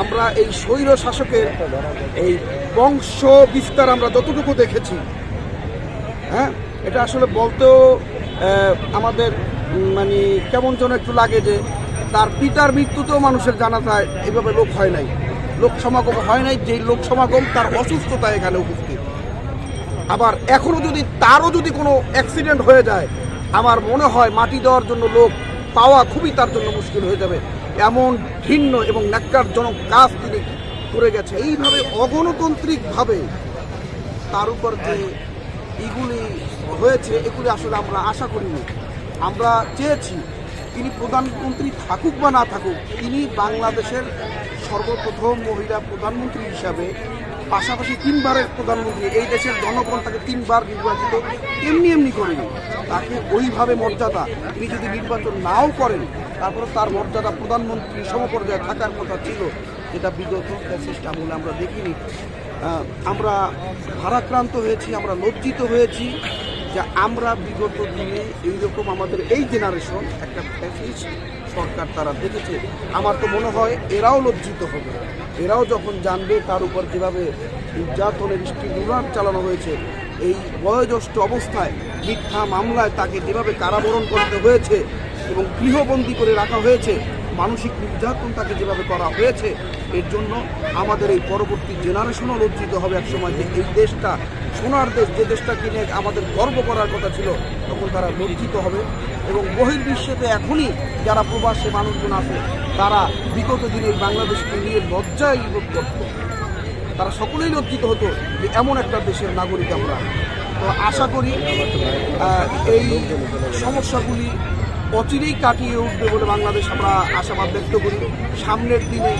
আমরা এই স্বৈর শাসকের এই বংশ বিস্তার আমরা যতটুকু দেখেছি হ্যাঁ? এটা আসলে বলতেও আমাদের মানে কেমন যেন একটু লাগে যে তার পিতার মৃত্যুতেও মানুষের জানা যায় এভাবে লোক হয় নাই। লোক সমাগম হয় নাই, যেই লোক সমাগম তার অসুস্থতা এখানে উপস্থিত। আবার এখনও যদি তারও যদি কোনো অ্যাক্সিডেন্ট হয়ে যায়, আমার মনে হয় মাটি দেওয়ার জন্য লোক পাওয়া খুবই তার জন্য মুশকিল হয়ে যাবে। এমন ভিন্ন এবং ন্যাক্কারজনক কাজ তিনি করে গেছে এইভাবে অগণতান্ত্রিকভাবে তার উপর যে এগুলি হয়েছে, এগুলি আসলে আমরা আশা করিনি। আমরা চেয়েছি তিনি প্রধানমন্ত্রী থাকুক বা না থাকুক, তিনি বাংলাদেশের সর্বপ্রথম মহিলা প্রধানমন্ত্রী হিসাবে, পাশাপাশি তিনবারের প্রধানমন্ত্রী, এই দেশের জনগণ তাকে তিনবার নির্বাচিত এমনি এমনি করেনি। তাকে ওইভাবে মর্যাদা তিনি যদি নির্বাচন নাও করেন তারপরে তার মর্যাদা প্রধানমন্ত্রী সমপর্যায়ে থাকার কথা ছিল, যেটা বিগত ফ্যাসিস্ট আমলে আমরা দেখিনি। আমরা ভারাক্রান্ত হয়েছি, আমরা লজ্জিত হয়েছি যে আমরা বিগত দিনে এইরকম আমাদের এই জেনারেশন একটা ফ্যাসিস্ট সরকার তারা দেখেছে। আমার তো মনে হয় এরাও লজ্জিত হবে। এরাও যখন জানবে তার উপর যেভাবে নির্যাতনের স্টিমুলার চালানো হয়েছে, এই বয়োজ্যেষ্ঠ অবস্থায় মিথ্যা মামলায় তাকে যেভাবে কারাবরণ করতে হয়েছে এবং গৃহবন্দী করে রাখা হয়েছে। মানসিক নির্যাতন তাকে যেভাবে করা হয়েছে, এর জন্য আমাদের এই পরবর্তী জেনারেশনও লজ্জিত হবে একসময় যে এই দেশটা, সোনার দেশ, যে দেশটা কিনে আমাদের গর্ব করার কথা ছিল, তখন তারা লজ্জিত হবে এবং বহির্বিশ্বেতে এখনই যারা প্রবাসী মানুষজন আছে, তারা বিগত দিনে বাংলাদেশকে নিয়ে লজ্জায় বোধ করত তারা সকলেই লজ্জিত হতো যে এমন একটা দেশের নাগরিক আমরা। তো আশা করি এই সমস্যাগুলি অচিরেই কাটিয়ে উঠবে বলে বাংলাদেশ আমরা আশাবাদ ব্যক্ত করি। সামনের দিনে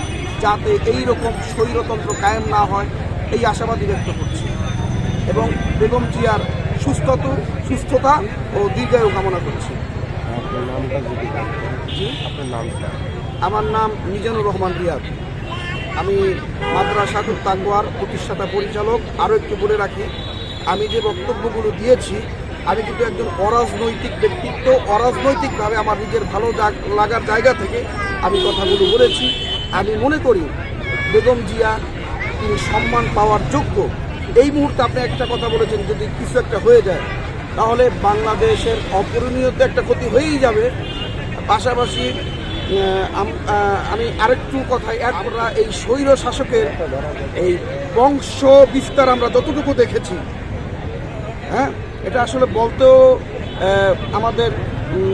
যাতে এই রকম স্বৈরতন্ত্র কায়েম না হয় এই আশাবাদই ব্যক্ত করছি। এবং বেগম জিয়ার সুস্থত সুস্থতা ও দীর্ঘায়ু কামনা করছি। আমার নাম মিজানুর রহমান রিয়াদ। আমি মাদ্রা মাদ্রাসাতুল তাঙ্গোয়ার প্রতিষ্ঠাতা পরিচালক। আরও একটু বলে রাখি আমি যে বক্তব্যগুলো দিয়েছি আমি কিন্তু একজন অরাজনৈতিক ব্যক্তিত্ব, অরাজনৈতিকভাবে আমার নিজের ভালো লাগার জায়গা থেকে আমি কথাগুলো বলেছি। আমি মনে করি বেগম জিয়া, তিনি সম্মান পাওয়ার যোগ্য। এই মুহূর্তে আপনি একটা কথা বলেছেন, যদি কিছু একটা হয়ে যায়, তাহলে বাংলাদেশের অপূরণীয় তো একটা ক্ষতি হয়েই যাবে। পাশাপাশি আম- আরেকটু কথায় করা, এই স্বৈর শাসকের এই বংশ বিস্তার আমরা যতটুকু দেখেছি হ্যাঁ? এটা আসলে বলতেও আমাদের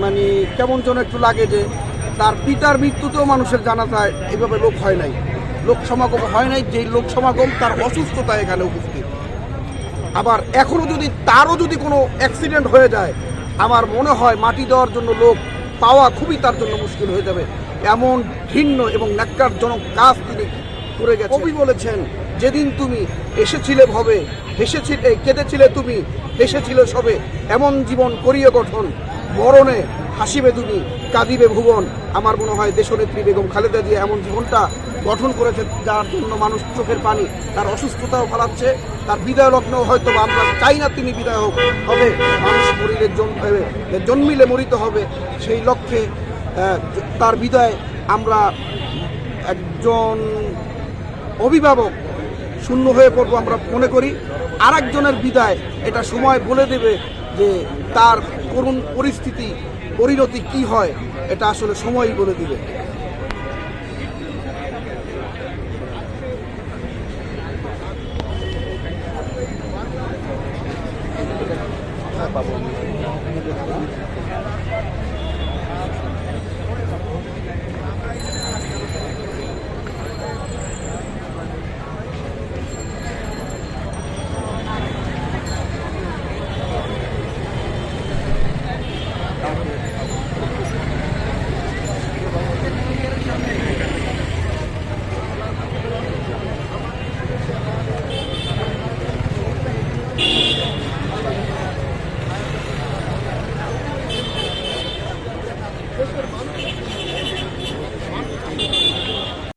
মানে কেমন যেন একটু লাগে যে তার পিতার মৃত্যুতেও মানুষের জানা যায় এভাবে লোক হয় নাই। লোক সমাগম হয় নাই, যেই লোক সমাগম তার অসুস্থতা এখানে উপস্থিত। আবার এখনও যদি তারও যদি কোনো অ্যাক্সিডেন্ট হয়ে যায়, আমার মনে হয় মাটি দেওয়ার জন্য লোক পাওয়া খুবই তার জন্য মুশকিল হয়ে যাবে। এমন ভিন্ন এবং ন্যাক্কারজনক কাজ তিনি করে গেছেন কবি বলেছেন, যেদিন তুমি এসেছিলে ভবে, হেসেছিলে, কেঁদেছিলে তুমি, হেসেছিলে সবে, এমন জীবন করিয়ে গঠন। মরণে হাসিবে তুমি, কাঁদিবে ভুবন। আমার মনে হয় দেশনেত্রী বেগম খালেদা জিয়া এমন জীবনটা গঠন করেছে, যার জন্য মানুষ চোখের পানি, তার অসুস্থতাও ফলাচ্ছে তার বিদায় লগ্ন হয়তো আমরা চাই না তিনি বিদায় হোক হবে মানুষ মরিলে জন্মিলে মরিতে হবে। সেই লক্ষ্যে তার বিদায় আমরা একজন অভিভাবক শূন্য হয়ে পড়ব আমরা মনে করি। আরেকজনের বিদায়, এটা সময় বলে দেবে যে তার করুণ পরিস্থিতি, পরিণতি কি হয়, এটা আসলে সময়ই বলে দিবে।